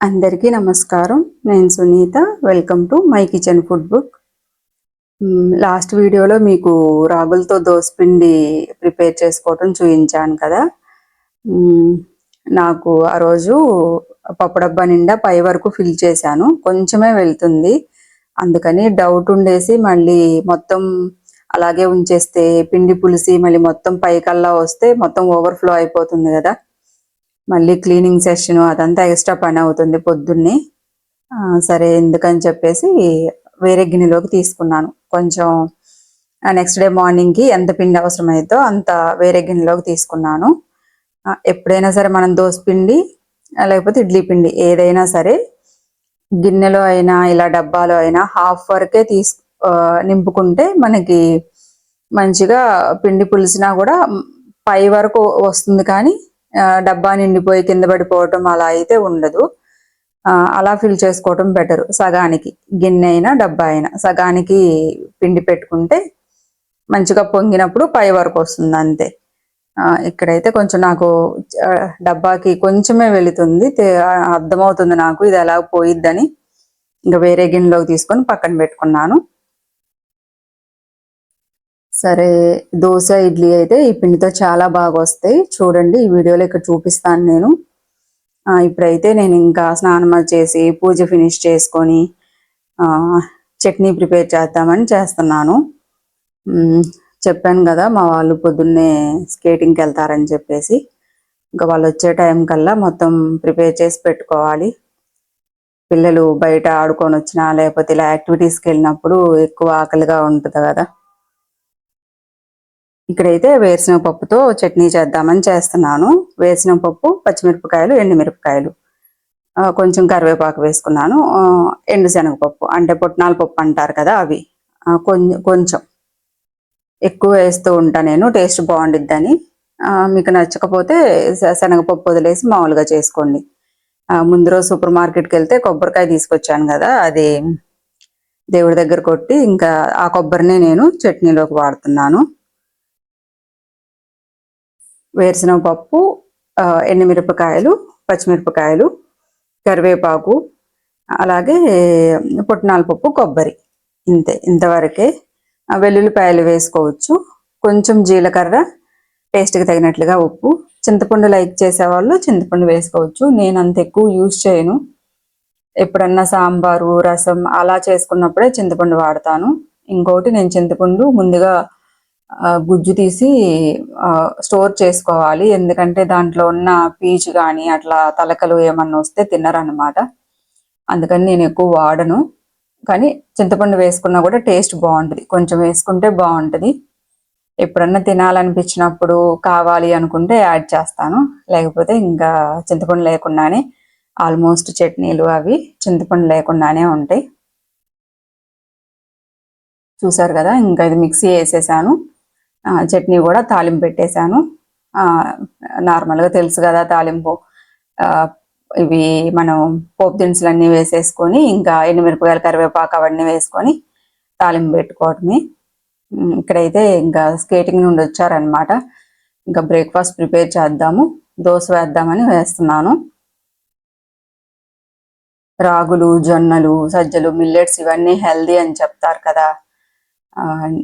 అందరికీ నమస్కారం. నేను Sunitha. Welcome to my kitchen food book last వీడియోలో మీకు రాగులతో దోసపిండి ప్రిపేర్ చేసుకోవటం చూపించాను కదా. నాకు ఆ రోజు పప్పుడబ్బా నిండా పై వరకు ఫిల్ చేశాను. కొంచెమే వెళ్తుంది. అందుకని డౌట్ ఉండేసి మళ్ళీ మొత్తం అలాగే ఉంచేస్తే పిండి పులిసి మళ్ళీ మొత్తం పైకల్లా వస్తే మొత్తం ఓవర్ఫ్లో అయిపోతుంది కదా. మళ్ళీ క్లీనింగ్ సెషన్ అదంతా ఎక్స్ట్రా పని అవుతుంది పొద్దున్నే. సరే ఎందుకని చెప్పేసి వేరే గిన్నెలోకి తీసుకున్నాను. కొంచెం నెక్స్ట్ డే మార్నింగ్కి ఎంత పిండి అవసరమైతో అంత వేరే గిన్నెలోకి తీసుకున్నాను. ఎప్పుడైనా సరే మనం దోశ పిండి లేకపోతే ఇడ్లీ పిండి ఏదైనా సరే గిన్నెలో అయినా ఇలా డబ్బాలో అయినా హాఫ్ వరకే తీసు నింపుకుంటే మనకి మంచిగా పిండి పులిసినా కూడా పై వరకు వస్తుంది కానీ డబ్బా నిండిపోయి కింద పడిపోవటం అలా అయితే ఉండదు. అలా ఫిల్ చేసుకోవటం బెటర్ సగానికి గిన్నె అయినా డబ్బా అయినా. సగానికి పిండి పెట్టుకుంటే మంచిగా పొంగినప్పుడు పై వరకు వస్తుంది అంతే. ఇక్కడైతే కొంచెం నాకు డబ్బాకి కొంచెమే వెళుతుంది. అర్థమవుతుంది నాకు ఇది ఎలా పోయిద్దని. ఇంకా వేరే గిన్నెలోకి తీసుకొని పక్కన పెట్టుకున్నాను. సరే దోశ ఇడ్లీ అయితే ఈ పిండితో చాలా బాగా వస్తాయి చూడండి ఈ వీడియోలో ఇక్కడ చూపిస్తాను నేను. ఇప్పుడైతే నేను ఇంకా స్నానం చేసి పూజ ఫినిష్ చేసుకొని చట్నీ ప్రిపేర్ చేద్దామని చేస్తున్నాను. చెప్పాను కదా మా వాళ్ళు పొద్దున్నే స్కేటింగ్కి వెళ్తారని చెప్పేసి. ఇంకా వాళ్ళు వచ్చే టైం కల్లా మొత్తం ప్రిపేర్ చేసి పెట్టుకోవాలి. పిల్లలు బయట ఆడుకొని వచ్చినా లేకపోతే ఇలా యాక్టివిటీస్కి వెళ్ళినప్పుడు ఎక్కువ ఆకలిగా ఉంటుంది కదా. ఇక్కడైతే వేరుశనగ పప్పుతో చట్నీ చేద్దామని చేస్తున్నాను. వేరుశనగ పప్పు పచ్చిమిరపకాయలు ఎండుమిరపకాయలు. కొంచెం కరివేపాకు వేసుకున్నాను. ఎండు శనగపప్పు అంటే పుట్నాల పప్పు అంటారు కదా అవి. కొంచెం కొంచెం. ఎక్కువ వేస్తూ ఉంటా నేను టేస్ట్ బాగుండిద్దని. మీకు నచ్చకపోతే శనగపప్పు వదిలేసి మామూలుగా చేసుకోండి. ముందు రోజు సూపర్ మార్కెట్కి వెళ్తే కొబ్బరికాయ తీసుకొచ్చాను కదా అది దేవుడి దగ్గర కొట్టి ఇంకా ఆ కొబ్బరిని నేను చట్నీలోకి వాడుతున్నాను. వేరుశనగ పప్పు ఎండుమిరపకాయలు పచ్చిమిరపకాయలు కరివేపాకు అలాగే పుట్నాల పప్పు కొబ్బరి. ఇంతే. ఇంతవరకే వెల్లుల్లిపాయలు వేసుకోవచ్చు. కొంచెం జీలకర్ర టేస్ట్కి తగినట్లుగా ఉప్పు. చింతపండు లైక్ చేసేవాళ్ళు చింతపండు వేసుకోవచ్చు. నేను అంత ఎక్కువ యూజ్ చేయను. ఎప్పుడన్నా సాంబారు రసం అలా చేసుకున్నప్పుడే చింతపండు వాడతాను. ఇంకోటి నేను చింతపండు ముందుగా గుజ్జు తీసి స్టోర్ చేసుకోవాలి. ఎందుకంటే దాంట్లో ఉన్న పీచు కానీ అట్లా తలకలు ఏమన్నా వస్తే తినరనమాట అందుకని నేను ఎక్కువ వాడను. కానీ చింతపండు వేసుకున్నా కూడా టేస్ట్ బాగుంటుంది. కొంచెం వేసుకుంటే బాగుంటుంది. ఎప్పుడన్నా తినాలనిపించినప్పుడు కావాలి అనుకుంటే యాడ్ చేస్తాను. లేకపోతే ఇంకా చింతపండు లేకుండానే ఆల్మోస్ట్ చట్నీలు అవి చింతపండు లేకుండానే ఉంటాయి. చూసారు కదా ఇంకా ఇది మిక్సీ వేసేసాను. చట్నీ కూడా తాలింపు పెట్టేశాను. ఆ, నార్మల్గా తెలుసు కదా తాలింపు. ఆ, ఇవి మనం పోపు దినుసులు అన్నీ వేసేసుకొని ఇంకా ఎండుమిరపకాయలు కరివేపాకు అవన్నీ వేసుకొని తాలింపు పెట్టుకోవటమే ఇక్కడైతే ఇంకా స్కేటింగ్ నుండి వచ్చారనమాట ఇంకా బ్రేక్ఫాస్ట్ ప్రిపేర్ చేద్దాము. దోశ వేద్దామని వేస్తున్నాను. రాగులు జొన్నలు సజ్జలు మిల్లెట్స్ ఇవన్నీ హెల్దీ అని చెప్తారు కదా.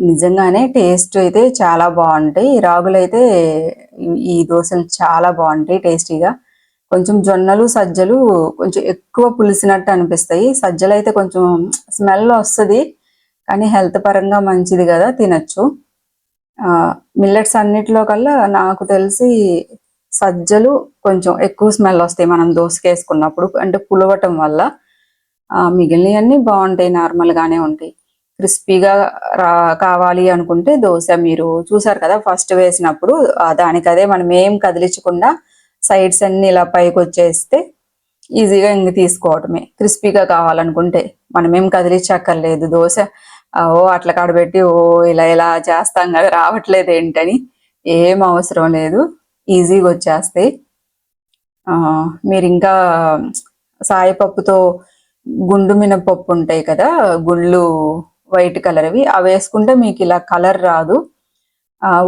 నిజంగానే టేస్ట్ అయితే చాలా బాగుంటాయి. రాగులు అయితే ఈ- దోశలు చాలా బాగుంటాయి టేస్టీగా. కొంచెం జొన్నలు సజ్జలు కొంచెం ఎక్కువ పులిసినట్టు అనిపిస్తాయి. సజ్జలు అయితే కొంచెం స్మెల్ వస్తుంది కానీ హెల్త్ పరంగా మంచిది కదా తినచ్చు. మిల్లెట్స్ అన్నిటిలో కల్లా నాకు తెలిసి సజ్జలు కొంచెం ఎక్కువ స్మెల్ వస్తాయి మనం దోసకేసుకున్నప్పుడు అంటే పులవటం వల్ల మిగిలినవన్నీ బాగుంటాయి నార్మల్ గానే ఉంటాయి. క్రిస్పీగా రా కావాలి అనుకుంటే దోశ మీరు చూసారు కదా ఫస్ట్ వేసినప్పుడు దానికదే దానికి అదే మనం ఏం కదిలించకుండా సైడ్స్ అన్ని ఇలా పైకి వచ్చేస్తే ఈజీగా ఇంక తీసుకోవటమే. క్రిస్పీగా కావాలనుకుంటే మనం ఏం కదిలించక్కర్లేదు. దోశ ఓ అట్లా కాడబెట్టి ఓ ఇలా ఇలా చేస్తాం కదా రావట్లేదు ఏంటని ఏం అవసరం లేదు. ఈజీగా వచ్చేస్తాయి మీరు ఇంకా సాయపప్పుతో గుండు మినపప్పు ఉంటాయి కదా గుళ్ళు వైట్ కలర్వి అవి. వేసుకుంటే మీకు ఇలా కలర్ రాదు.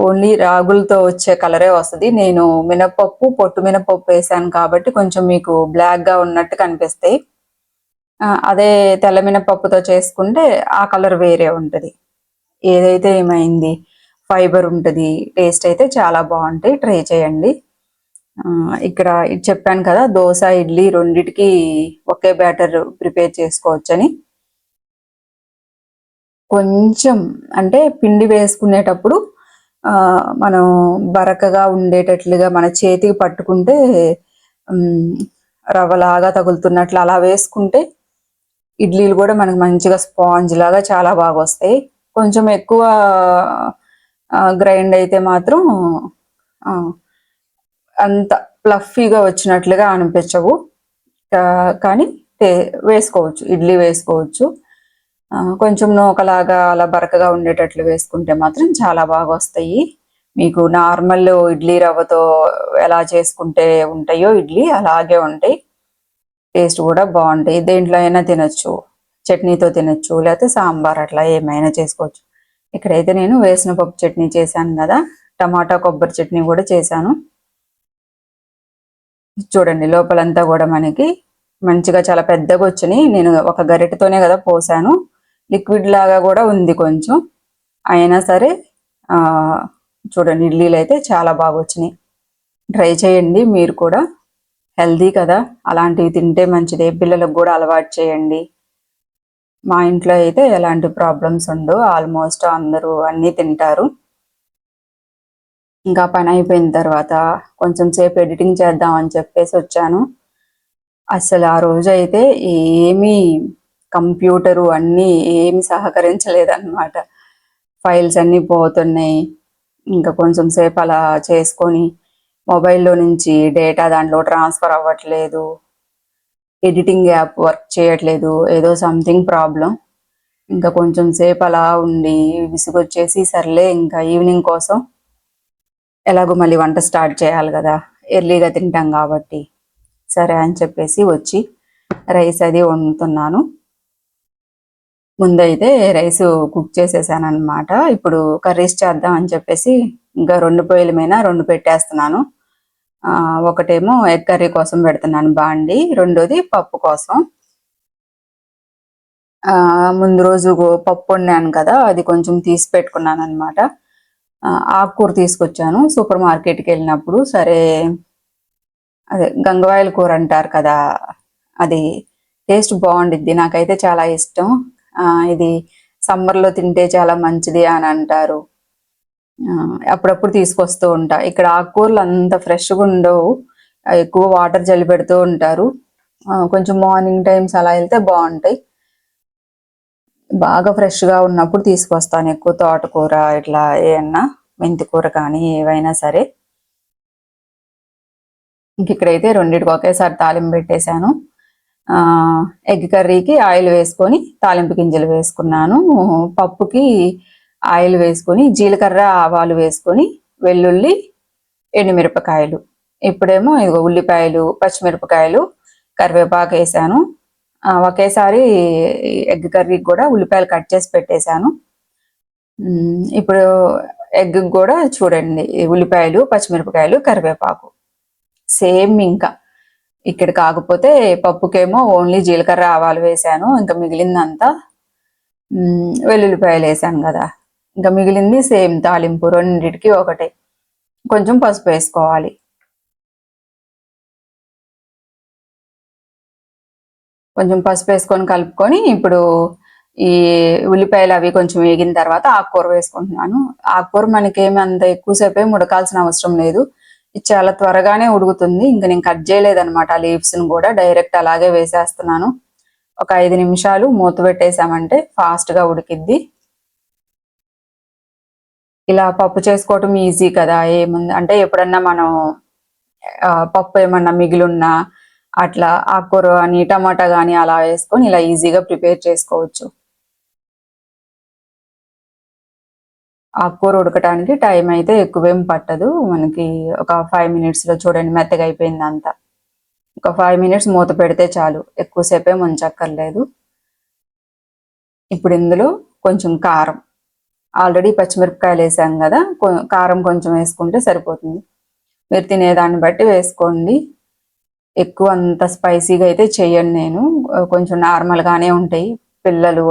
ఓన్లీ రాగులతో వచ్చే కలరే వస్తుంది. నేను మినపప్పు పొట్టు మినపప్పు వేసాను కాబట్టి కొంచెం మీకు బ్లాక్గా ఉన్నట్టు కనిపిస్తాయి. అదే తెల్ల మినపప్పుతో చేసుకుంటే ఆ కలర్ వేరే ఉంటుంది. ఏదైతే ఏమైంది ఫైబర్ ఉంటుంది టేస్ట్ అయితే చాలా బాగుంటాయి. ట్రై చేయండి. ఇక్కడ ఇది చెప్పాను కదా దోశ ఇడ్లీ రెండిటికి ఒకే బ్యాటర్ ప్రిపేర్ చేసుకోవచ్చని. కొంచెం అంటే పిండి వేసుకునేటప్పుడు మనం బరకగా ఉండేటట్లుగా మన చేతికి పట్టుకుంటే రవ్వలాగా తగులుతున్నట్లు అలా వేసుకుంటే ఇడ్లీలు కూడా మనకు మంచిగా స్పాంజ్ లాగా చాలా బాగా వస్తాయి. కొంచెం ఎక్కువ గ్రైండ్ అయితే మాత్రం అంత ప్లఫీగా వచ్చినట్లుగా అనిపించవు. కానీ వేసుకోవచ్చు ఇడ్లీ వేసుకోవచ్చు. కొంచెం నూకలాగా అలా బరకగా ఉండేటట్లు వేసుకుంటే మాత్రం చాలా బాగా వస్తాయి మీకు నార్మల్ ఇడ్లీ రవ్వతో ఎలా చేసుకుంటే ఉంటాయో ఇడ్లీ అలాగే ఉంటాయి. టేస్ట్ కూడా బాగుంటాయి. దేంట్లో అయినా తినచ్చు. చట్నీతో తినొచ్చు. లేకపోతే సాంబార్ అట్లా ఏమైనా చేసుకోవచ్చు. ఇక్కడైతే నేను వేసిన పప్పు చట్నీ చేశాను కదా. టమాటా కొబ్బరి చట్నీ కూడా చేశాను. చూడండి లోపలంతా కూడా మనకి మంచిగా చాలా పెద్దగా వచ్చినాయి. నేను ఒక గరిటెతోనే కదా పోసాను. లిక్విడ్ లాగా కూడా ఉంది కొంచెం. అయినా సరే చూడండి ఇడ్లీలు అయితే చాలా బాగా వచ్చినాయి. ట్రై చేయండి మీరు కూడా. హెల్దీ కదా అలాంటివి తింటే మంచిదే. పిల్లలకు కూడా అలవాటు చేయండి. మా ఇంట్లో అయితే ఎలాంటి ప్రాబ్లమ్స్ ఉండవు. ఆల్మోస్ట్ అందరూ అన్నీ తింటారు. ఇంకా పని అయిపోయిన తర్వాత కొంచెం సేపు ఎడిటింగ్ చేద్దాం అని చెప్పేసి వచ్చాను. అసలు ఆ రోజు అయితే ఏమీ కంప్యూటరు అన్నీ ఏమి సహకరించలేదన్నమాట. ఫైల్స్ అన్నీ పోతున్నాయి. ఇంకా కొంచెం సేపు అలా చేసుకొని మొబైల్లో నుంచి డేటా దాంట్లో ట్రాన్స్ఫర్ అవ్వట్లేదు. ఎడిటింగ్ యాప్ వర్క్ చేయట్లేదు. ఏదో సంథింగ్ ప్రాబ్లం. ఇంకా కొంచెం సేపు అలా ఉండి విసుగొచ్చేసి సర్లే ఇంకా ఈవినింగ్ కోసం ఎలాగో మళ్ళీ వంట స్టార్ట్ చేయాలి కదా. ఎర్లీగా తింటాం కాబట్టి. సరే అని చెప్పేసి వచ్చి రైస్ అది వండుతున్నాను. ముందైతే రైస్ కుక్ చేసేసాను అనమాట ఇప్పుడు కర్రీస్ చేద్దాం అని చెప్పేసి ఇంకా రెండు పొయ్యిల మీద రెండు పెట్టేస్తున్నాను. ఆ, ఒకటేమో ఎగ్ కర్రీ కోసం పెడుతున్నాను బాండి రెండోది పప్పు కోసం. ఆ, ముందు రోజు పప్పు వండాను కదా అది కొంచెం తీసి పెట్టుకున్నాను అనమాట ఆకుకూర తీసుకొచ్చాను సూపర్ మార్కెట్కి వెళ్ళినప్పుడు సరే అదే గంగవాయల కూర అంటారు కదా అది టేస్ట్ బాగుండిద్ది నాకైతే చాలా ఇష్టం. ఇది సమ్మర్లో తింటే చాలా మంచిది అని అంటారు. అప్పుడప్పుడు తీసుకొస్తూ ఉంటా. ఇక్కడ ఆకుకూరలు అంత ఫ్రెష్గా ఉండవు. ఎక్కువ వాటర్ జల్లి పెడుతూ ఉంటారు. కొంచెం మార్నింగ్ టైమ్స్ అలా వెళ్తే బాగుంటాయి. బాగా ఫ్రెష్గా ఉన్నప్పుడు తీసుకొస్తాను. ఎక్కువ తోటకూర ఇట్లా ఏమన్నా మెంతి కూర కానీ ఏవైనా సరే. ఇంక ఇక్కడైతే రెండింటికి ఒకేసారి తాలింపు పెట్టేశాను. ఎగ్ కర్రీకి ఆయిల్ వేసుకొని తాలింపు గింజలు వేసుకున్నాను. పప్పుకి ఆయిల్ వేసుకొని జీలకర్ర ఆవాలు వేసుకొని వెల్లుల్లి ఎండుమిరపకాయలు. ఇప్పుడేమో ఇదిగో ఉల్లిపాయలు పచ్చిమిరపకాయలు కరివేపాకు వేసాను. ఒకేసారి ఎగ్ కర్రీకి కూడా ఉల్లిపాయలు కట్ చేసి పెట్టేశాను. ఇప్పుడు ఎగ్ కూడా చూడండి ఉల్లిపాయలు పచ్చిమిరపకాయలు కరివేపాకు. సేమ్ ఇంకా. ఇక్కడ కాకపోతే పప్పుకేమో ఓన్లీ జీలకర్ర ఆవాలు వేసాను ఇంకా మిగిలిందంతా వెల్లుల్లిపాయలు వేసాను కదా. ఇంకా మిగిలింది సేమ్ తాలింపు రెండింటికి ఒకటే. కొంచెం పసుపు వేసుకోవాలి. కొంచెం పసుపు వేసుకొని కలుపుకొని ఇప్పుడు ఈ ఉల్లిపాయలు అవి కొంచెం వేగిన తర్వాత ఆకుకూర వేసుకుంటున్నాను. ఆకుకూర మనకేమి అంత ఎక్కువసేపు ఉడకాల్సిన అవసరం లేదు. ఇది చాలా త్వరగానే ఉడుకుతుంది. ఇంకా నేను కట్ చేయలేదనమాట ఆ లీవ్స్ని కూడా డైరెక్ట్ అలాగే వేసేస్తున్నాను. ఒక ఐదు నిమిషాలు మూత పెట్టేసామంటే ఫాస్ట్గా ఉడికిద్ది. ఇలా పప్పు చేసుకోవటం ఈజీ కదా. ఏముంది? అంటే ఎప్పుడన్నా మనం ఆ, పప్పు ఏమన్నా మిగిలిన్నా అట్లా ఆకుకూర కానీ టమాటా కానీ అలా వేసుకొని ఇలా ఈజీగా ప్రిపేర్ చేసుకోవచ్చు. ఆకుకూర ఉడకటానికి టైం అయితే ఎక్కువేం పట్టదు. మనకి ఒక ఫైవ్ మినిట్స్లో చూడండి మెత్తగా అయిపోయింది అంతా. ఒక ఫైవ్ మినిట్స్ మూత పెడితే చాలు. ఎక్కువసేపే ముంచక్కర్లేదు. ఇప్పుడు ఇందులో కొంచెం కారం. ఆల్రెడీ పచ్చిమిరపకాయలు వేసాం కదా కారం కొంచెం వేసుకుంటే సరిపోతుంది. మీరు తినేదాన్ని బట్టి వేసుకోండి. ఎక్కువ అంత స్పైసీగా అయితే చేయండి నేను. కొంచెం నార్మల్గానే ఉంటాయి. పిల్లలు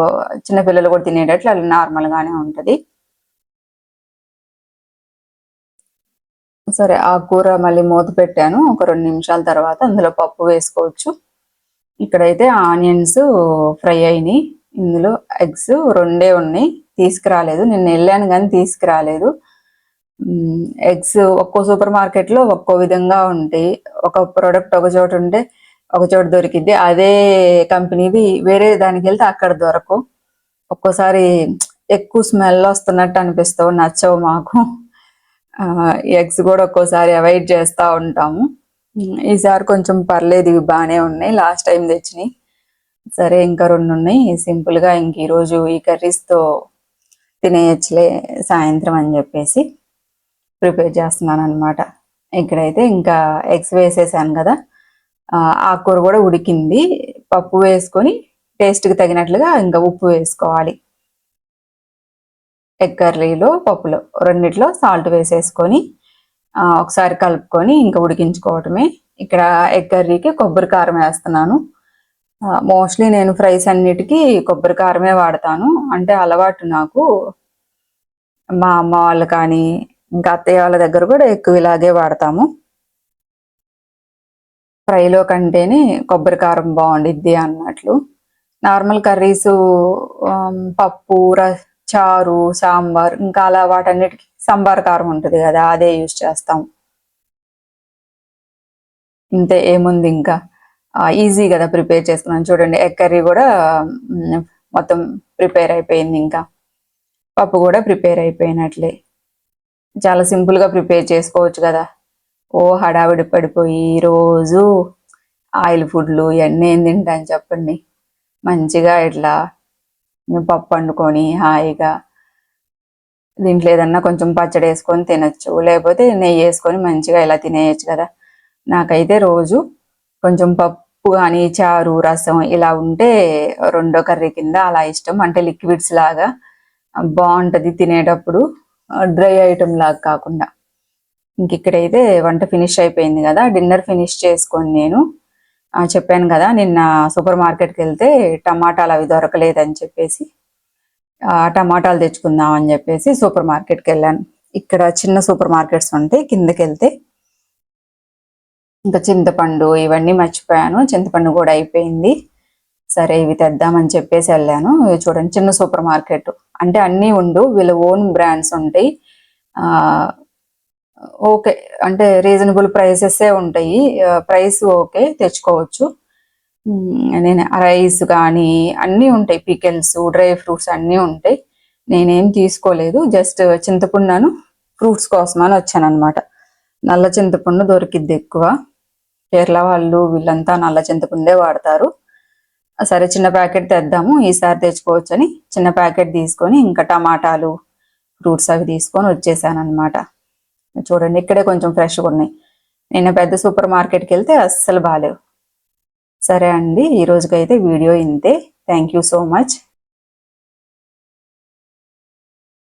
చిన్న పిల్లలు కూడా తినేటట్లు అలా నార్మల్ ఉంటుంది ఉంటది. సరే ఆ కూర మళ్ళీ మూత పెట్టాను. ఒక రెండు నిమిషాల తర్వాత అందులో పప్పు వేసుకోవచ్చు. ఇక్కడైతే ఆనియన్స్ ఫ్రై అయినాయి. ఇందులో ఎగ్స్ రెండే ఉన్నాయి. తీసుకురాలేదు. నిన్న వెళ్ళాను కానీ తీసుకురాలేదు. ఎగ్స్ ఒక్కో సూపర్ మార్కెట్లో ఒక్కో విధంగా ఉంటాయి. ఒక ప్రోడక్ట్ ఒక చోట ఉంటే ఒక చోట దొరికిద్ది. అదే కంపెనీది వేరే దానికి వెళ్తే అక్కడ దొరకవు. ఒక్కోసారి ఎక్కువ స్మెల్ వస్తున్నట్టు అనిపిస్తావు నచ్చవు మాకు. ఎగ్స్ కూడా ఒక్కోసారి అవాయిడ్ చేస్తూ ఉంటాము ఈసారి కొంచెం పర్లేదు ఇవి బాగానే ఉన్నాయి. లాస్ట్ టైం తెచ్చినాయి. సరే ఇంకా రెండు ఉన్నాయి. సింపుల్గా ఇంక ఈరోజు ఈ కర్రీస్తో తినేయచ్చులే సాయంత్రం అని చెప్పేసి ప్రిపేర్ చేస్తున్నాను అనమాట ఇక్కడైతే ఇంకా ఎగ్స్ వేసేసాను కదా. ఆ, ఆకుకూర కూడా ఉడికింది. పప్పు వేసుకొని టేస్ట్కి తగినట్లుగా ఇంకా ఉప్పు వేసుకోవాలి. ఎగ్ కర్రీలో పప్పులో రెండిట్లో సాల్ట్ వేసేసుకొని ఒకసారి కలుపుకొని ఇంకా ఉడికించుకోవటమే. ఇక్కడ ఎగ్ కర్రీకి కొబ్బరి కారం వేస్తున్నాను. మోస్ట్లీ నేను ఫ్రైస్ అన్నిటికీ కొబ్బరి కారమే వాడతాను. అంటే అలవాటు నాకు. మా అమ్మ వాళ్ళు కానీ ఇంకా అత్తయ్య వాళ్ళ దగ్గర కూడా ఎక్కువ ఇలాగే వాడతాము. ఫ్రైలో కంటేనే కొబ్బరి కారం బాగుండిద్ది అన్నట్లు. నార్మల్ కర్రీస్ పప్పు రస్ చారు సాంబార్ ఇంకా అలా వాటన్నిటికి సాంబార్ కారం ఉంటుంది కదా అదే యూజ్ చేస్తాం. ఇంతే ఏముంది ఇంకా? ఈజీ కదా ప్రిపేర్ చేసుకున్నాను చూడండి ఎగ్ కర్రీ కూడా మొత్తం ప్రిపేర్ అయిపోయింది ఇంకా. పప్పు కూడా ప్రిపేర్ అయిపోయినట్లే. చాలా సింపుల్గా ప్రిపేర్ చేసుకోవచ్చు కదా. ఓ హడావిడి పడిపోయి రోజు ఆయిల్ ఫుడ్లు ఇవన్నీ ఏం తింటాను చెప్పండి. మంచిగా ఇట్లా పప్పు వండుకొని హాయిగా దీంట్లో ఏదన్నా కొంచెం పచ్చడి వేసుకొని తినొచ్చు. లేకపోతే నెయ్యి వేసుకొని మంచిగా ఇలా తినేయచ్చు కదా. నాకైతే రోజు కొంచెం పప్పు కానీ చారు రసం ఇలా ఉంటే రెండో కర్రీ కింద అలా ఇష్టం. అంటే లిక్విడ్స్ లాగా బాగుంటది తినేటప్పుడు. డ్రై ఐటమ్ లాగా కాకుండా. ఇంక ఇక్కడైతే వంట ఫినిష్ అయిపోయింది కదా. డిన్నర్ ఫినిష్ చేసుకొని నేను చెప్పాను కదా నిన్న సూపర్ మార్కెట్కి వెళ్తే టమాటాలు అవి దొరకలేదని చెప్పేసి టమాటాలు తెచ్చుకుందాం అని చెప్పేసి సూపర్ మార్కెట్కి వెళ్ళాను. ఇక్కడ చిన్న సూపర్ మార్కెట్స్ ఉంటాయి కిందకి వెళ్తే ఇంకా చింతపండు ఇవన్నీ మర్చిపోయాను చింతపండు కూడా అయిపోయింది. సరే ఇవి తెద్దామని చెప్పేసి వెళ్ళాను. ఇవి చూడండి చిన్న సూపర్ మార్కెట్. అంటే అన్నీ ఉండు వీళ్ళ ఓన్ బ్రాండ్స్ ఉంటాయి. ఓకే అంటే రీజనబుల్ ప్రైసెస్ ఉంటాయి. ప్రైస్ ఓకే తెచ్చుకోవచ్చు. నేను రైస్ కానీ అన్నీ ఉంటాయి పికెల్స్ డ్రై ఫ్రూట్స్ అన్నీ ఉంటాయి. నేనేం తీసుకోలేదు జస్ట్ చింతపండును ఫ్రూట్స్ కోసం అని వచ్చాను అనమాట నల్ల చింతపండు దొరికిద్ది ఎక్కువ. కేరళ వాళ్ళు వీళ్ళంతా నల్ల చింతపండే వాడతారు. సరే చిన్న ప్యాకెట్ తెద్దాము ఈసారి తెచ్చుకోవచ్చని చిన్న ప్యాకెట్ తీసుకొని ఇంకా టమాటాలు ఫ్రూట్స్ అవి తీసుకొని వచ్చేసాను అనమాట చూడండి ఇక్కడే కొంచెం ఫ్రెష్గా ఉన్నాయి. నేను పెద్ద సూపర్ మార్కెట్కి వెళ్తే అస్సలు బాగాలేవు సరే అండి ఈ రోజుకైతే వీడియో ఇంతే. Thank you so much